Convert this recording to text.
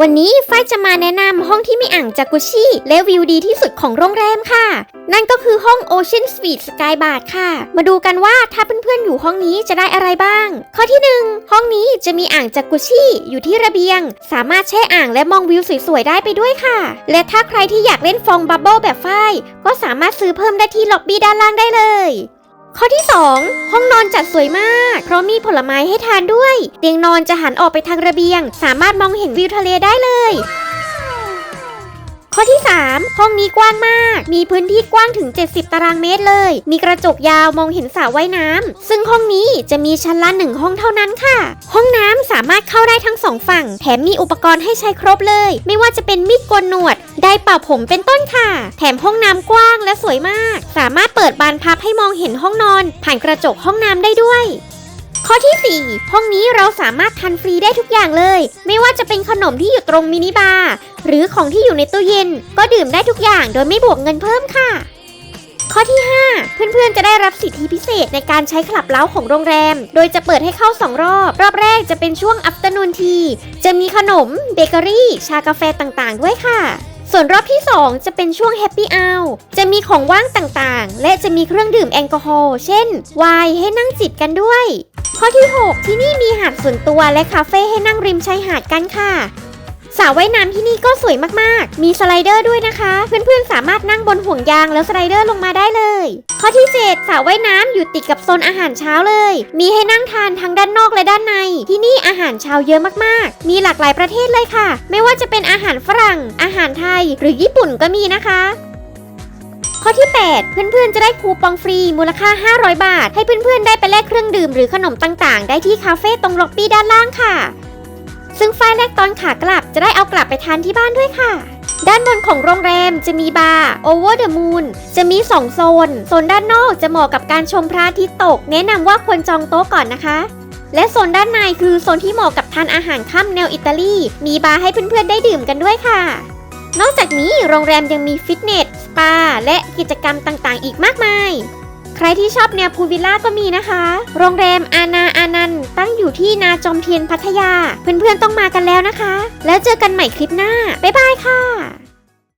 วันนี้ฝ้ายจะมาแนะนำห้องที่มีอ่างจากุชิและวิวดีที่สุดของโรงแรมค่ะ นั่นก็คือห้อง Ocean Suite Sky Bar ค่ะ มาดูกันว่าถ้าเพื่อนๆอยู่ห้องนี้จะได้อะไรบ้าง ข้อที่ 1 ห้องนี้จะมีอ่างจากุชิอยู่ที่ระเบียง สามารถแช่อ่างและมองวิวสวยๆได้ไปด้วยค่ะ และถ้าใครที่อยากเล่นฟองบับเบิลแบบฝ้ายก็สามารถซื้อเพิ่มได้ที่ล็อบบี้ด้านล่างได้เลย ข้อที่ 2 ห้องนอนจัดสวยมาก เพราะมีผลไม้ให้ทานด้วย เตียงนอนจะหันออกไปทางระเบียง สามารถมองเห็นวิวทะเลได้เลย อที่ 3 ห้องนี้กว้างมาก มีพื้นที่กว้างถึง 70 ตารางเมตรเลย มีกระจกยาวมองเห็นสระว่ายน้ำซึ่งห้องนี้จะมีชั้นละหนึ่งห้องเท่านั้นค่ะ ห้องน้ำสามารถเข้าได้ทั้งสองฝั่ง แถมมีอุปกรณ์ให้ใช้ครบเลย ไม่ว่าจะเป็นมีดโกนหนวด ได้เป่าผมเป็นต้นค่ะ แถมห้องน้ำกว้างและสวยมาก สามารถเปิดบานพับให้มองเห็นห้องนอน ผ่านกระจกห้องน้ำได้ด้วย ข้อที่ 4 ห้องนี้เราสามารถทานฟรีได้ทุกอย่างเลย ไม่ว่าจะเป็นขนมที่อยู่ตรงมินิบาร์หรือของที่อยู่ในตู้เย็น ก็ดื่มได้ทุกอย่างโดยไม่บวกเงินเพิ่มค่ะ ข้อที่ 5 เพื่อนๆ จะได้รับสิทธิพิเศษในการใช้คลับเล้าของโรงแรม โดยจะเปิดให้เข้า 2 รอบ รอบแรกจะเป็นช่วง afternoon tea จะมีขนม เบเกอรี่ ชากาแฟต่างๆ ด้วยค่ะ ส่วนรอบที่ 2 จะเป็นช่วงแฮปปี้อาวจะมีของว่างต่างๆ และจะมีเครื่องดื่มแอลกอฮอล์เช่นไวน์ให้นั่งจิบกันด้วย ข้อที่ 6 ที่นี่มีหาดส่วนตัวและคาเฟ่ให้นั่งริมชายหาดกันค่ะ สระว่ายน้ำที่นี่ก็สวยมากๆ มีสไลเดอร์ด้วยนะคะ เพื่อนๆ สามารถนั่งบนห่วงยางแล้วสไลเดอร์ลงมาได้เลย ข้อที่ 7สระว่ายน้ำอยู่ติดกับโซนอาหารเช้าเลย มีให้นั่งทานทั้งด้านนอกและด้านใน ที่นี่อาหารเช้าเยอะมากๆ มีหลากหลายประเทศเลยค่ะ ไม่ว่าจะเป็นอาหารฝรั่ง อาหารไทย หรือญี่ปุ่นก็มีนะคะข้อที่ 8 เพื่อนๆ จะได้คูปองฟรีมูลค่า 500 บาท ให้เพื่อนๆ ได้ไปแลกเครื่องดื่มหรือขนมต่างๆ ได้ที่คาเฟ่ตรงล็อบบี้ด้านล่างค่ะ ซึ่งฝ้ายแรกตอนขากลับจะได้เอากลับไปทานที่บ้านด้วยค่ะ ด้านบนของโรงแรมจะมีบาร์ Over the Moon จะมี 2 โซน โซนด้านนอกจะเหมาะกับการชมพระอาทิตย์ตก แนะนำว่าควรจองโต๊ะก่อนนะคะ และโซนด้านในคือโซนที่เหมาะกับทานอาหารค่ำแนวอิตาลี มีบาร์ให้เพื่อนๆได้ดื่มกันด้วยค่ะ นอกจากนี้โรงแรมยังมีฟิตเนส สปา และกิจกรรมต่างๆ อีกมากมาย รที่ชอบแนวพูลวิลล่าก็มีนะคะ โรงแรมอาณาอานันต์ตั้งอยู่ที่นาจอมเทียนพัทยา เพื่อนๆต้องมากันแล้วนะคะ แล้วเจอกันใหม่คลิปหน้า บ๊ายบายค่ะ